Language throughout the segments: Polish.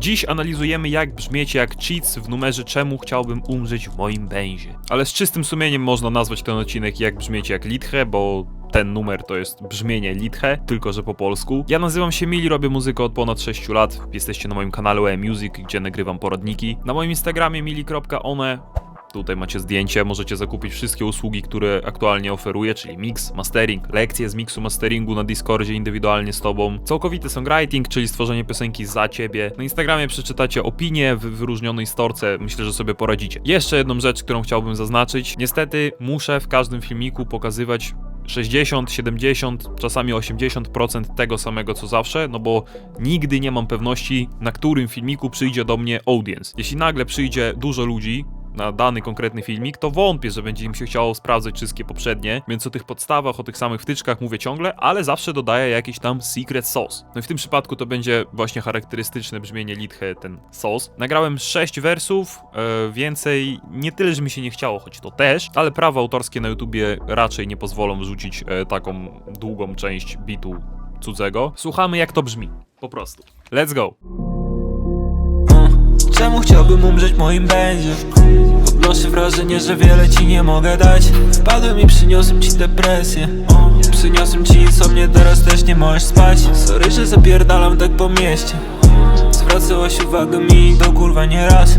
Dziś analizujemy jak brzmiecie jak cheats w numerze czemu chciałbym umrzeć w moim benzie. Ale z czystym sumieniem można nazwać ten odcinek jak brzmiecie jak Lithe, bo ten numer to jest brzmienie Lithe, tylko że po polsku. Ja nazywam się Mili, robię muzykę od ponad 6 lat. Jesteście na moim kanale E Music, gdzie nagrywam poradniki. Na moim Instagramie mili.one Tutaj macie zdjęcie, możecie zakupić wszystkie usługi, które aktualnie oferuję, czyli mix, mastering, lekcje z mixu, masteringu na Discordzie indywidualnie z tobą, całkowity songwriting, czyli stworzenie piosenki za ciebie. Na Instagramie przeczytacie opinię w wyróżnionej storce, myślę, że sobie poradzicie. Jeszcze jedną rzecz, którą chciałbym zaznaczyć. Niestety muszę w każdym filmiku pokazywać 60, 70, czasami 80% tego samego co zawsze, no bo nigdy nie mam pewności, na którym filmiku przyjdzie do mnie audience. Jeśli nagle przyjdzie dużo ludzi, na dany konkretny filmik, to wątpię, że będzie im się chciało sprawdzać wszystkie poprzednie, więc o tych podstawach, o tych samych wtyczkach mówię ciągle, ale zawsze dodaję jakiś tam secret sauce. No i w tym przypadku to będzie właśnie charakterystyczne brzmienie Lithe, ten sauce. Nagrałem 6 wersów, e, więcej nie tyle, że mi się nie chciało, choć to też, ale prawa autorskie na YouTubie raczej nie pozwolą wrzucić e, taką długą część bitu cudzego. Słuchamy jak to brzmi, po prostu. Let's go! Czemu chciałbym umrzeć moim będzie? Odnoszę wrażenie, że wiele ci nie mogę dać Spadłem i przyniosłem ci depresję Przyniosłem ci insomnię, teraz też nie możesz spać Sorry, że zapierdalam tak po mieście Zwracałaś uwagę mi to kurwa nie raz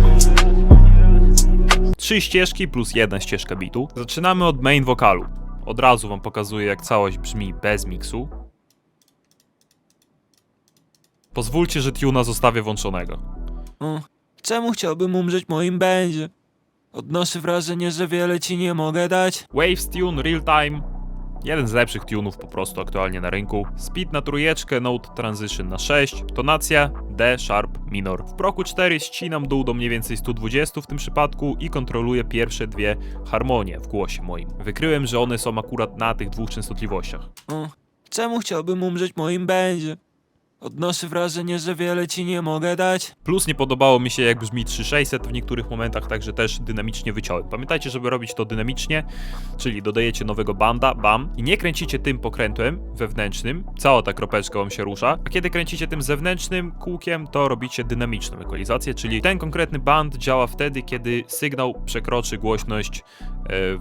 Trzy ścieżki plus jedna ścieżka bitu. Zaczynamy od main wokalu. Od razu wam pokazuję jak całość brzmi bez miksu. Pozwólcie, że tuna zostawię włączonego. o, Czemu chciałbym umrzeć moim będzie? Odnoszę wrażenie, że wiele ci nie mogę dać Waves tune real time. Jeden z lepszych tunów po prostu aktualnie na rynku. Speed na trójeczkę, note transition na 6, tonacja D sharp minor. W proku 4 ścinam dół do mniej więcej 120 w tym przypadku i kontroluję pierwsze dwie harmonie w głosie moim. Wykryłem, że one są akurat na tych dwóch częstotliwościach. o, Czemu chciałbym umrzeć moim będzie? Odnoszę wrażenie, że wiele ci nie mogę dać. Plus nie podobało mi się jak brzmi 3600 w niektórych momentach, także też dynamicznie wyciąłem. Pamiętajcie, żeby robić to dynamicznie, czyli dodajecie nowego banda, bam, i nie kręcicie tym pokrętłem wewnętrznym, cała ta kropeczka wam się rusza, a kiedy kręcicie tym zewnętrznym kółkiem, to robicie dynamiczną ekwalizację, czyli ten konkretny band działa wtedy, kiedy sygnał przekroczy głośność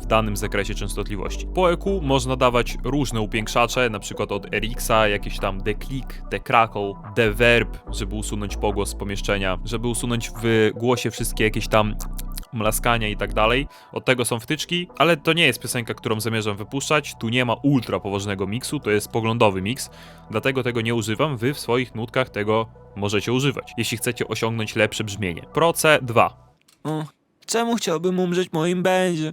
w danym zakresie częstotliwości. Po EQ można dawać różne upiększacze, na przykład od RX-a jakieś tam declick, decrackle, deverb, żeby usunąć pogłos z pomieszczenia, żeby usunąć w głosie wszystkie jakieś tam mlaskania i tak dalej. Od tego są wtyczki, ale to nie jest piosenka, którą zamierzam wypuszczać. Tu nie ma ultra poważnego miksu, to jest poglądowy miks, dlatego tego nie używam. Wy w swoich nutkach tego możecie używać, jeśli chcecie osiągnąć lepsze brzmienie. Proce 2. o, Czemu chciałbym umrzeć moim będzie?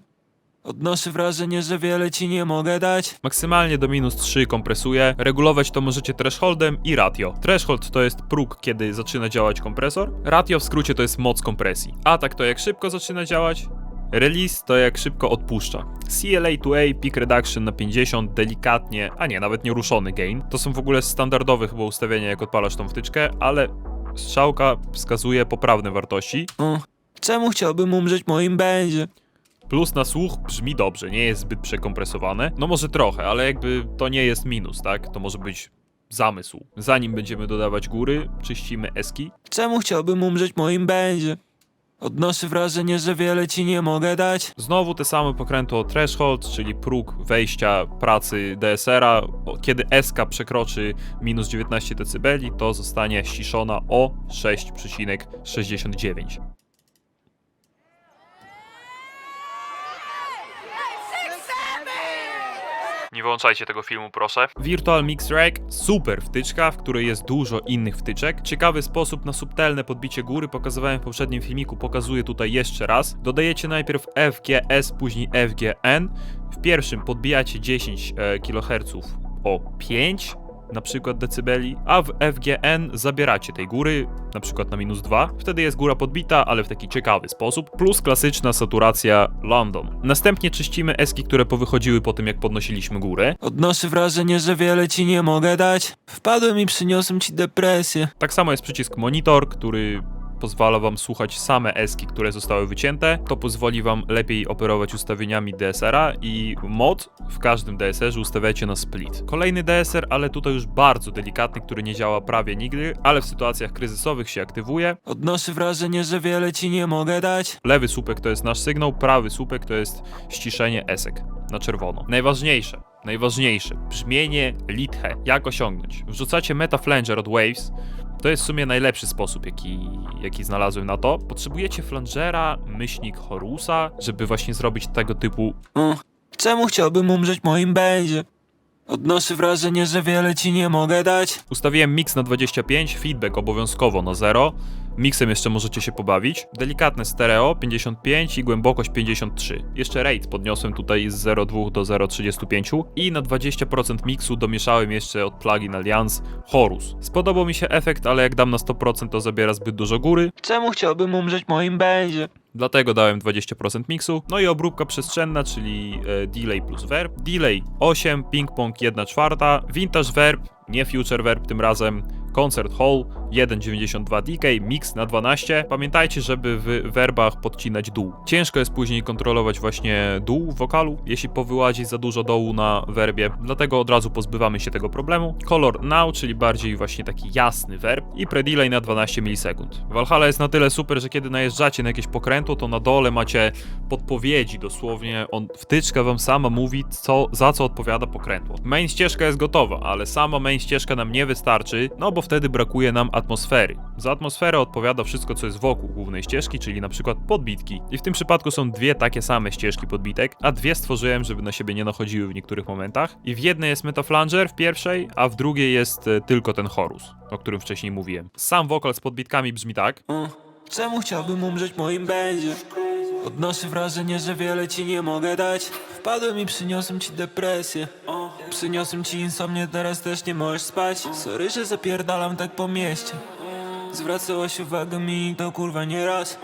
Odnoszę wrażenie, że wiele ci nie mogę dać Maksymalnie do minus 3 kompresuje. Regulować to możecie thresholdem i ratio. Threshold to jest próg, kiedy zaczyna działać kompresor. Ratio w skrócie to jest moc kompresji. Atak to jak szybko zaczyna działać. Release to jak szybko odpuszcza. CLA to A, peak reduction na 50, delikatnie, a nie, nawet nieruszony gain. To są w ogóle standardowe chyba ustawienia, jak odpalasz tą wtyczkę, ale strzałka wskazuje poprawne wartości. o, Czemu chciałbym umrzeć w moim będzie? Plus na słuch brzmi dobrze, nie jest zbyt przekompresowane. No może trochę, ale jakby to nie jest minus, tak? To może być zamysł. Zanim będziemy dodawać góry, czyścimy eski. Czemu chciałbym umrzeć moim będzie? Odnoszę wrażenie, że wiele ci nie mogę dać Znowu te same pokrętło threshold, czyli próg wejścia pracy DSR-a. Kiedy eska przekroczy minus 19 dB, to zostanie ściszona o 6,69. Nie wyłączajcie tego filmu, proszę. Virtual Mix Rack, super wtyczka, w której jest dużo innych wtyczek. Ciekawy sposób na subtelne podbicie góry, pokazywałem w poprzednim filmiku, pokazuję tutaj jeszcze raz. Dodajecie najpierw FGS, później FGN. W pierwszym podbijacie 10 e, kHz o 5 na przykład decybeli, a w FGN zabieracie tej góry, na przykład na minus 2. Wtedy jest góra podbita, ale w taki ciekawy sposób, plus klasyczna saturacja London. Następnie czyścimy eski, które powychodziły po tym, jak podnosiliśmy górę. Odnoszę wrażenie, że wiele ci nie mogę dać Wpadłem i przyniosłem ci depresję Tak samo jest przycisk monitor, który pozwala wam słuchać same eski, które zostały wycięte. To pozwoli wam lepiej operować ustawieniami DSR-a i mod w każdym DSR-ze ustawiacie na split. Kolejny DSR, ale tutaj już bardzo delikatny, który nie działa prawie nigdy, ale w sytuacjach kryzysowych się aktywuje. Odnoszę wrażenie, że wiele ci nie mogę dać Lewy słupek to jest nasz sygnał, prawy słupek to jest ściszenie esek na czerwono. Najważniejsze, najważniejsze, brzmienie lithe. Jak osiągnąć? Wrzucacie meta flanger od Waves. To jest w sumie najlepszy sposób, jaki, jaki znalazłem na to. Potrzebujecie flangera, myślnik Horusa, żeby właśnie zrobić tego typu Czemu chciałbym umrzeć moim będzie? Odnoszę wrażenie, że wiele ci nie mogę dać Ustawiłem mix na 25, feedback obowiązkowo na 0. Mixem jeszcze możecie się pobawić. Delikatne stereo 55 i głębokość 53. Jeszcze rate podniosłem tutaj z 0,2 do 0,35 i na 20% miksu domieszałem jeszcze od plugin Alliance Horus. Spodobał mi się efekt, ale jak dam na 100% to zabiera zbyt dużo góry, Czemu chciałbym umrzeć w moim będzie? Dlatego dałem 20% miksu. No i obróbka przestrzenna, czyli e, delay plus verb. Delay 8, ping-pong 1 czwarta, vintage verb, nie future verb tym razem, concert hall 1,92 DK, mix na 12. Pamiętajcie, żeby w werbach podcinać dół. Ciężko jest później kontrolować właśnie dół wokalu, jeśli powyłazi za dużo dołu na werbie, dlatego od razu pozbywamy się tego problemu. Color now, czyli bardziej właśnie taki jasny verb i predelay na 12 milisekund. Valhalla jest na tyle super, że kiedy najeżdżacie na jakieś pokrętło, to na dole macie podpowiedzi dosłownie, on, wtyczka wam sama mówi, co, za co odpowiada pokrętło. Main ścieżka jest gotowa, ale sama main ścieżka nam nie wystarczy, no bo wtedy brakuje nam atmosfery. Za atmosferę odpowiada wszystko, co jest wokół głównej ścieżki, czyli na przykład podbitki. I w tym przypadku są dwie takie same ścieżki podbitek, a dwie stworzyłem, żeby na siebie nie nachodziły w niektórych momentach. I w jednej jest metaflanger, w pierwszej, a w drugiej jest e, tylko ten chorus, o którym wcześniej mówiłem. Sam wokal z podbitkami brzmi tak. Czemu chciałbym umrzeć moim będzie? Odnoszę wrażenie, że wiele ci nie mogę dać Wpadłem i przyniosłem ci depresję Przyniosłem ci insomnię, teraz też nie możesz spać. Sorry, że zapierdalam tak po mieście. Zwracałaś uwagę mi to kurwa nie raz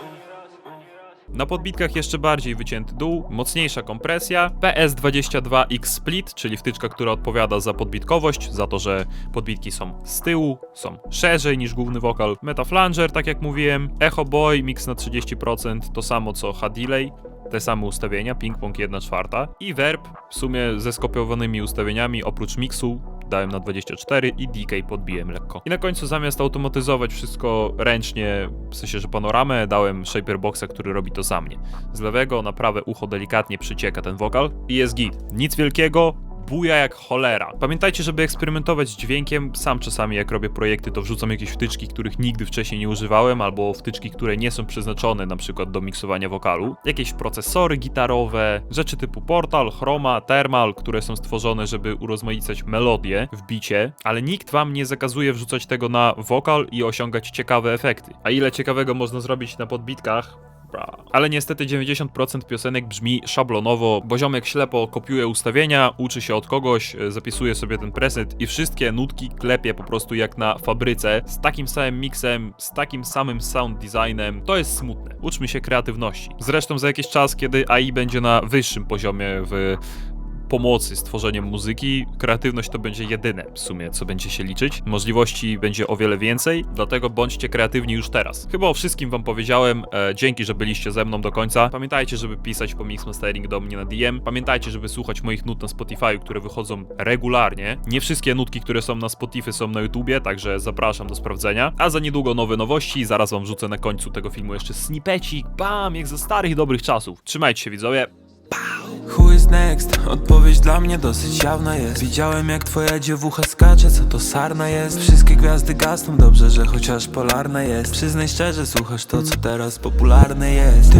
Na podbitkach jeszcze bardziej wycięty dół, mocniejsza kompresja, PS22X Split, czyli wtyczka, która odpowiada za podbitkowość, za to, że podbitki są z tyłu, są szerzej niż główny wokal. Metaflanger, tak jak mówiłem, Echo Boy, mix na 30%, to samo co H-Delay, te same ustawienia, ping-pong 1 czwarta i verb w sumie ze skopiowanymi ustawieniami oprócz miksu dałem na 24 i DK podbiłem lekko. I na końcu zamiast automatyzować wszystko ręcznie, w sensie, że panoramę, dałem Shaperboxa, który robi to za mnie. Z lewego na prawe ucho delikatnie przycieka ten wokal i jest git. Nic wielkiego, buja jak cholera. Pamiętajcie, żeby eksperymentować z dźwiękiem. Sam czasami jak robię projekty, to wrzucam jakieś wtyczki, których nigdy wcześniej nie używałem, albo wtyczki, które nie są przeznaczone na przykład do miksowania wokalu. Jakieś procesory gitarowe, rzeczy typu Portal, Chroma, Thermal, które są stworzone, żeby urozmaicać melodię w bicie, ale nikt wam nie zakazuje wrzucać tego na wokal i osiągać ciekawe efekty. A ile ciekawego można zrobić na podbitkach. Ale niestety 90% piosenek brzmi szablonowo, bo ziomek ślepo kopiuje ustawienia, uczy się od kogoś, e, zapisuje sobie ten preset i wszystkie nutki klepie po prostu jak na fabryce, z takim samym miksem, z takim samym sound designem. To jest smutne. Uczmy się kreatywności. Zresztą za jakiś czas, kiedy AI będzie na wyższym poziomie w pomocy z tworzeniem muzyki, kreatywność to będzie jedyne w sumie, co będzie się liczyć. Możliwości będzie o wiele więcej, dlatego bądźcie kreatywni już teraz. Chyba o wszystkim wam powiedziałem, e, dzięki, że byliście ze mną do końca. Pamiętajcie, żeby pisać po Mix Mastering do mnie na DM. Pamiętajcie, żeby słuchać moich nut na Spotify, które wychodzą regularnie. Nie wszystkie nutki, które są na Spotify są na YouTubie, także zapraszam do sprawdzenia. A za niedługo nowe nowości, zaraz wam wrzucę na końcu tego filmu jeszcze snippecik, bam, jak za starych dobrych czasów. Trzymajcie się widzowie, Who is next? Odpowiedź dla mnie dosyć jawna jest. Widziałem jak twoja dziewucha skacze, co to sarna jest. Wszystkie gwiazdy gasną, dobrze, że chociaż polarna jest. Przyznaj szczerze, słuchasz to, co teraz popularne jest